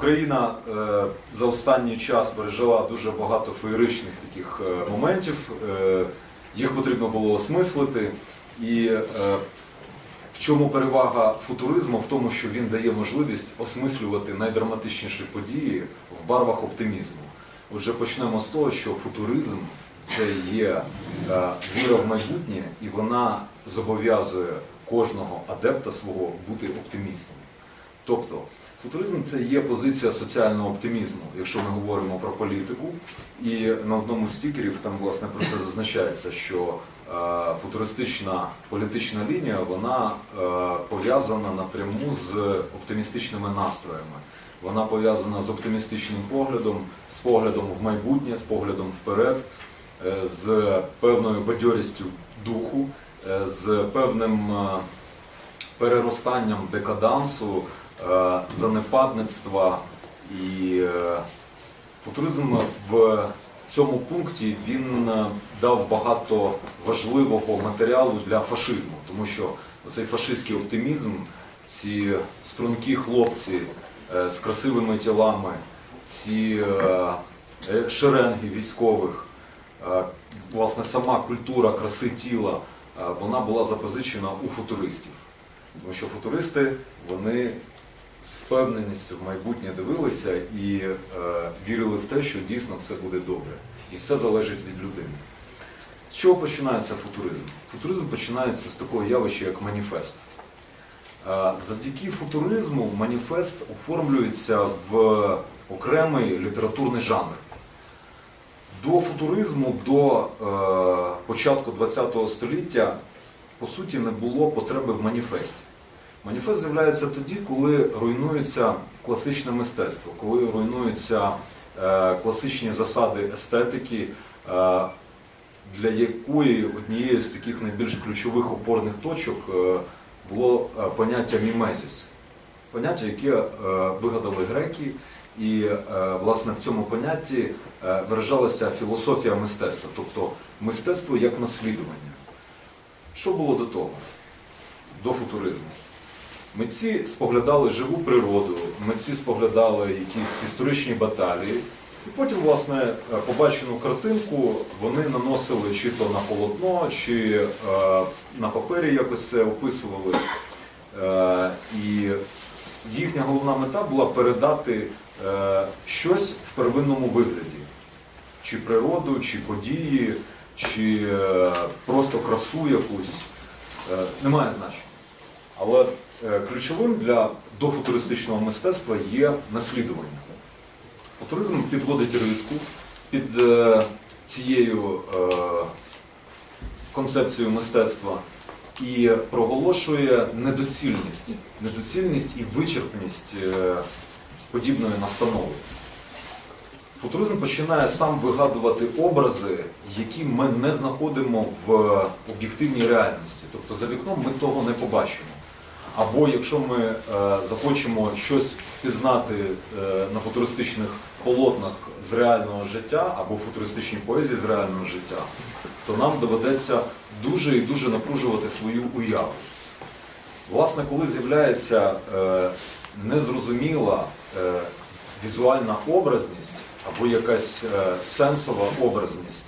Україна е, за останній час пережила дуже багато феєричних таких е, моментів. Е, їх потрібно було осмислити. І в чому перевага футуризму? В тому, що він дає можливість осмислювати найдраматичніші події в барвах оптимізму. Отже, почнемо з того, що футуризм це є віра в майбутнє, і вона зобов'язує кожного адепта свого бути оптимістом. Тобто, футуризм це є позиція соціального оптимізму, якщо ми говоримо про політику. І на одному з стікерів там власне про це зазначається, що е, футуристична політична лінія вона е, пов'язана напряму з оптимістичними настроями. Вона пов'язана з оптимістичним поглядом, з поглядом в майбутнє, з поглядом вперед, е, з певною бадьорістю духу, з певним переростанням декадансу, занепадництва і е, футуризм в цьому пункті він е, дав багато важливого матеріалу для фашизму, тому що цей фашистський оптимізм, ці стрункі хлопці е, з красивими тілами, ці е, е, шеренги військових, е, власне, сама культура краси тіла, е, вона була запозичена у футуристів. Тому що футуристи вони з впевненістю в майбутнє дивилися і е, вірили в те, що дійсно все буде добре. І все залежить від людини. З чого починається футуризм? Футуризм починається з такого явища, як маніфест. Е, Завдяки футуризму маніфест оформлюється в окремий літературний жанр. До футуризму, до е, початку ХХ століття, по суті, не було потреби в маніфесті. Маніфест з'являється тоді, коли руйнується класичне мистецтво, коли руйнуються е, класичні засади естетики, е, для якої однією з таких найбільш ключових опорних точок е, було поняття мімезіс. Поняття, яке вигадали греки, і власне в цьому понятті виражалася філософія мистецтва, тобто мистецтво як наслідування. Що було до того? До футуризму. Митці споглядали живу природу, митці споглядали якісь історичні баталії, і потім, власне, побачену картинку вони наносили чи то на полотно, чи е, на папері якось це описували. Е, і їхня головна мета була передати е, щось в первинному вигляді. Чи природу, чи події, чи просто красу якусь. Немає значення. Але ключовим для дофутуристичного мистецтва є наслідування. Футуризм підводить риску під е, цією е, концепцією мистецтва і проголошує недоцільність, недоцільність і вичерпність е, подібної настанови. Футуризм починає сам вигадувати образи, які ми не знаходимо в об'єктивній реальності. Тобто за вікном ми того не побачимо. Або якщо ми е, захочемо щось впізнати е, на футуристичних полотнах з реального життя або футуристичній поезії з реального життя, то нам доведеться дуже і дуже напружувати свою уяву. Власне, коли з'являється е, незрозуміла е, візуальна образність або якась е, сенсова образність,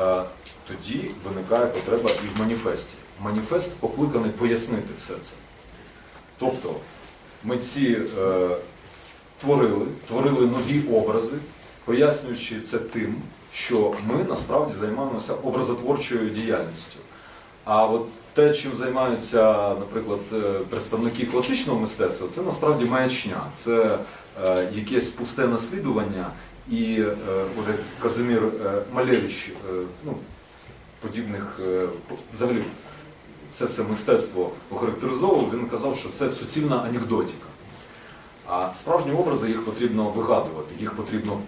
е, тоді виникає потреба і в маніфесті. Маніфест покликаний пояснити все це. Тобто митці е, творили, творили нові образи, пояснюючи це тим, що ми насправді займаємося образотворчою діяльністю. А от те, чим займаються, наприклад, е, представники класичного мистецтва, це насправді маячня, це е, якесь пусте наслідування. І е, от Казимір е, Малевич, е, ну, подібних е, взагалі це все мистецтво охарактеризовував, він казав, що це суцільна анекдотика. А справжні образи їх потрібно вигадувати, їх потрібно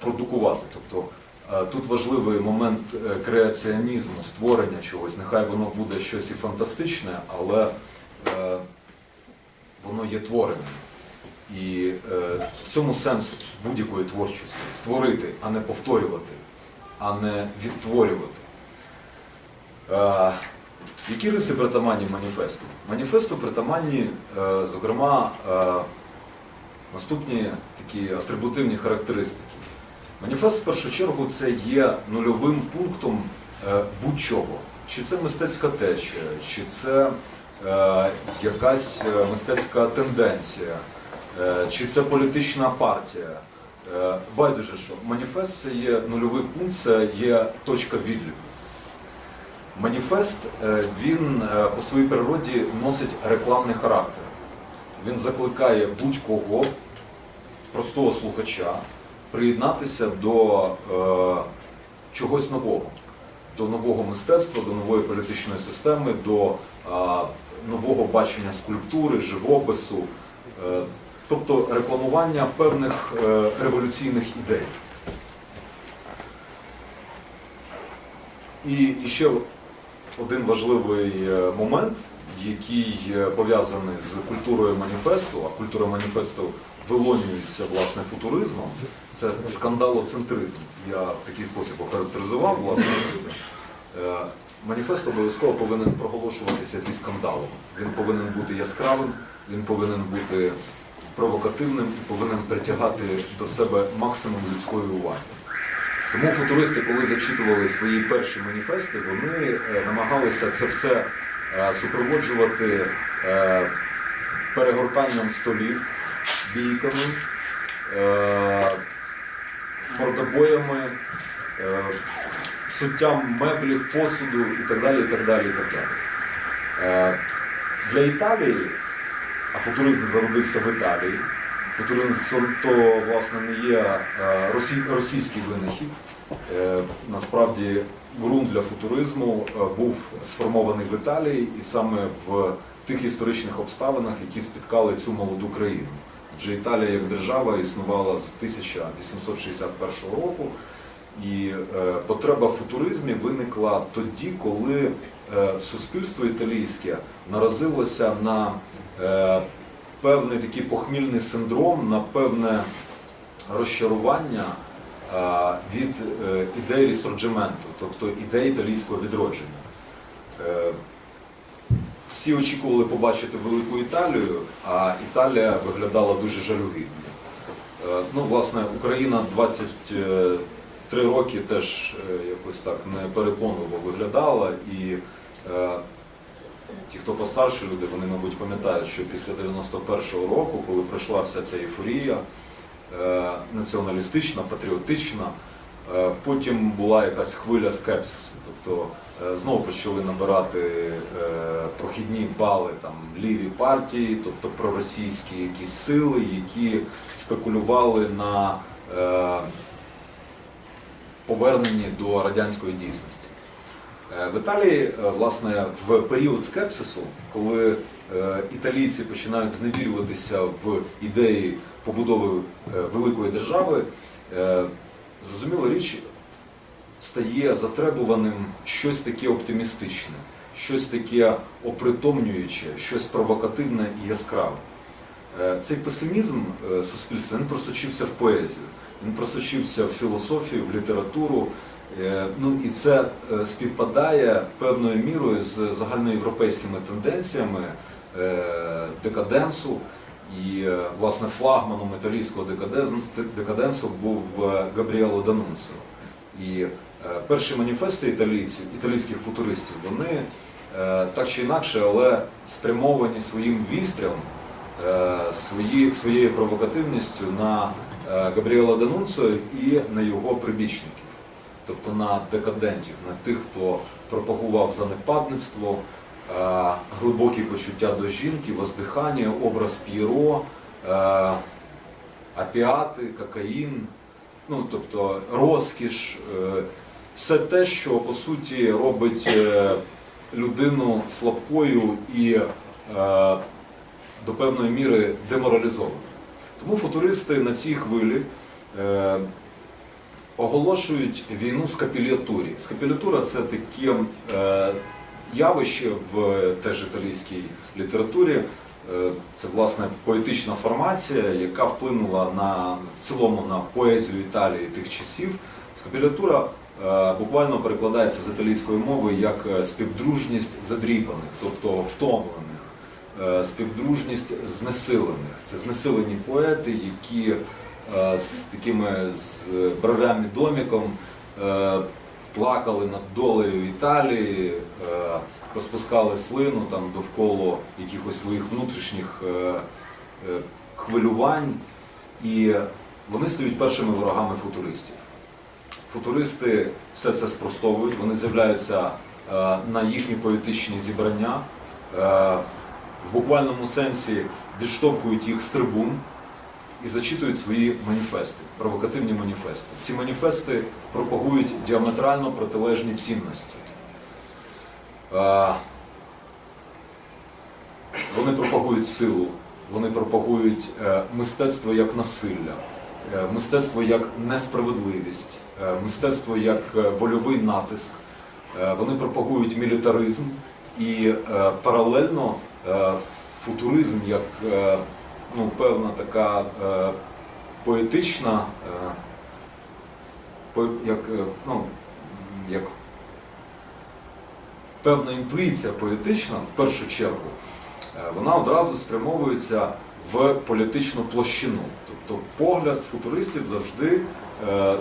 продукувати. Тобто е, тут важливий момент е, креаціонізму, створення чогось. Нехай воно буде щось і фантастичне, але е, воно є твореним. І в цьому сенс будь-якої творчості творити, а не повторювати, а не відтворювати. Які риси притаманні маніфесту? Маніфесту притаманні, е, зокрема, е, наступні такі атрибутивні характеристики. Маніфест в першу чергу це є нульовим пунктом е, будь-чого. Чи це мистецька течія, чи це якась мистецька тенденція, чи це політична партія. Байдуже, що маніфест це є нульовий пункт, це є точка відліку. Маніфест е, він е, по своїй природі носить рекламний характер. Він закликає будь-кого, простого слухача, приєднатися до е, чогось нового, до нового мистецтва, до нової політичної системи, до е, нового бачення скульптури, живопису, е, тобто рекламування певних е, революційних ідей. І, і ще один важливий е, момент, який е, пов'язаний з культурою маніфесту, а культура маніфесту вилонюється власне футуризмом, це скандалоцентризм. Я в такий спосіб охарактеризував власне це. Е, Маніфест обов'язково повинен проголошуватися зі скандалом. Він повинен бути яскравим, він повинен бути провокативним і повинен притягати до себе максимум людської уваги. Тому футуристи, коли зачитували свої перші маніфести, вони е, намагалися це все е, супроводжувати е, перегортанням столів, бійками, мордобоями, суттям меблів, посуду і так далі. І так далі, і так далі. Для Італії, а футуризм зародився в Італії, футуризм то власне не є російський винахід. Е, Насправді ґрунт для футуризму е, був сформований в Італії і саме в тих історичних обставинах, які спіткали цю молоду країну. Адже Італія як держава існувала з 1861 року, і е, потреба в футуризмі виникла тоді, коли суспільство італійське наразилося на певний такий похмільний синдром, на певне розчарування е, від е, ідей рісорджементу, тобто ідей італійського відродження. Е, Всі очікували побачити велику Італію, а Італія виглядала дуже жалюгідно. Ну, власне, Україна 23 роки теж якось так непереконливо виглядала, і ті, хто постарші люди, вони, мабуть, пам'ятають, що після 91-го року, коли пройшла вся ця ейфорія, е, націоналістична, патріотична, е, потім була якась хвиля скепсису. Тобто е, знову почали набирати е, прохідні бали там, ліві партії, тобто проросійські якісь сили, які спекулювали на е, поверненні до радянської дійсності. Е, В Італії, е, власне, в період скепсису, коли е, італійці починають зневірюватися в ідеї побудови великої держави, зрозуміла річ, стає затребуваним щось таке оптимістичне, щось таке опритомнююче, щось провокативне і яскраве. Цей песимізм суспільства він просочився в поезію, він просочився в філософію, в літературу. Е, Ну і це е, співпадає певною мірою з загальноєвропейськими тенденціями е, декаденсу. І власне флагманом італійського декаденсу був Габріело Данунціо. І перші маніфести італійців, італійських футуристів, вони так чи інакше, але спрямовані своїм вістрілом, е, свої, своєю провокативністю на Габріела Данунціо і на його прибічників, тобто на декадентів, на тих, хто пропагував занепадництво, е, глибокі почуття до жінки, воздихання, образ П'єро, е, апіати, кокаїн, ну тобто розкіш, е, все те, що по суті робить е, людину слабкою і е, до певної міри деморалізованою. Тому футуристи на цій хвилі е, оголошують війну скапілятурі. Скапілятура це таке явище в теж італійській літературі. Е, Це власне поетична формація, яка вплинула на в цілому на поезію Італії тих часів. Скапілятура е, буквально перекладається з італійської мови як е, співдружність задріпаних, тобто втомлених, співдружність знесилених. Це знесилені поети, які з такими з бровями доміком е, плакали над долею Італії, е, розпускали слину там довкола якихось своїх внутрішніх е, е, хвилювань. І вони стають першими ворогами футуристів. Футуристи все це спростовують, вони з'являються е, на їхні поетичні зібрання, е, в буквальному сенсі відштовхують їх з трибун і зачитують свої маніфести, провокативні маніфести. Ці маніфести пропагують діаметрально протилежні цінності. Вони пропагують силу, вони пропагують е, мистецтво як насилля, е, мистецтво як несправедливість, е, мистецтво як вольовий натиск. Вони пропагують мілітаризм і паралельно футуризм як ну, певна така е, поетична, е, по- як, е, ну, як певна інтуїція поетична, в першу чергу, е, вона одразу спрямовується в політичну площину. Тобто погляд футуристів завжди е,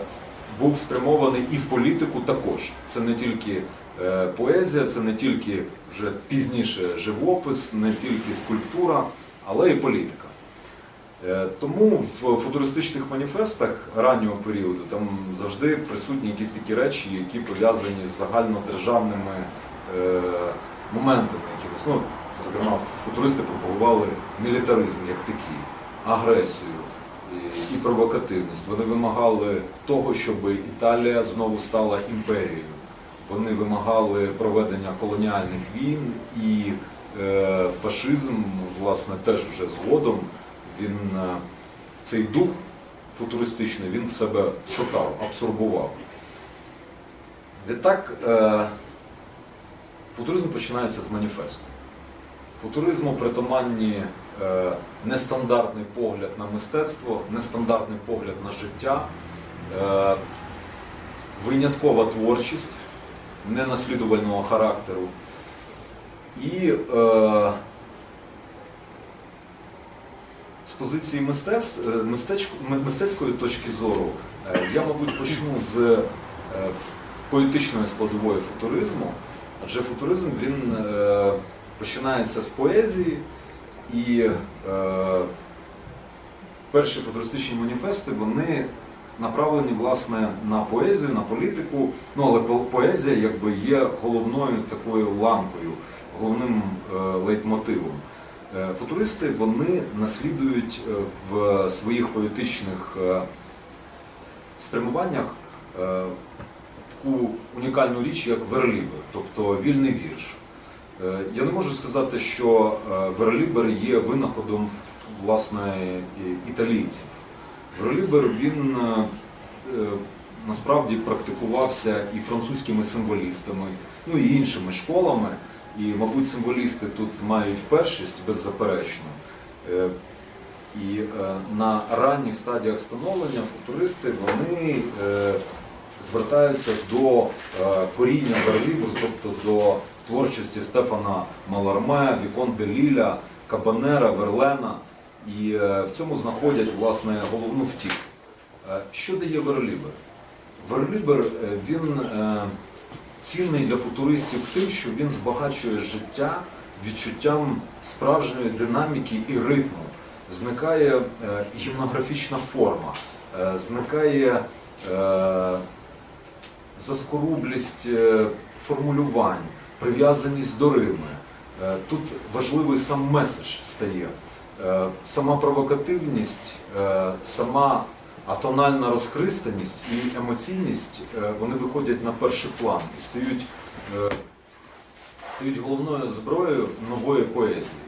був спрямований і в політику також. Це не тільки е, поезія, це не тільки вже пізніше живопис, не тільки скульптура, але і політика. Е, Тому в футуристичних маніфестах раннього періоду там завжди присутні якісь такі речі, які пов'язані з загальнодержавними е, моментами. Якимось. Ну, зокрема, футуристи пропагували мілітаризм як такий, агресію і, провокативність. Вони вимагали того, щоб Італія знову стала імперією. Вони вимагали проведення колоніальних війн і е, фашизм, власне, теж вже згодом він е, цей дух футуристичний він в себе всотав, абсорбував. Відтак е, футуризм починається з маніфесту. Футуризму притаманні е, нестандартний погляд на мистецтво, нестандартний погляд на життя, виняткова творчість ненаслідувального характеру. І е, з позиції мистецтв, е, мистецької точки зору е, я, мабуть, почну з е, поетичної складової футуризму, адже футуризм він починається з поезії і перші футуристичні маніфести вони направлені власне на поезію, на політику. Ну але поезія якби є головною такою ламкою, головним лейтмотивом. Е, Футуристи вони наслідують е, в своїх поетичних е, спрямуваннях таку унікальну річ, як верлібер, тобто вільний вірш. Я не можу сказати, що верлібер є винаходом власне італійців. Верлібер він насправді практикувався і французькими символістами, ну і іншими школами. І, мабуть, символісти тут мають першість беззаперечно. Е, І е, на ранніх стадіях становлення футуристи вони е, звертаються до коріння верлібру, тобто до творчості Стефана Маларме, Вікон де Ліля, Кабанера, Верлена. І в цьому знаходять власне головну втік. Що дає верлібер? Верлібер він цінний для футуристів тим, що він збагачує життя відчуттям справжньої динаміки і ритму. Зникає е, гімнографічна форма, е, зникає е, заскорублість формулювань, прив'язаність до Рими. Тут важливий сам меседж стає. Сама провокативність, е, сама атональна розхристаність і емоційність е, вони виходять на перший план і стають, е, стають головною зброєю нової поезії.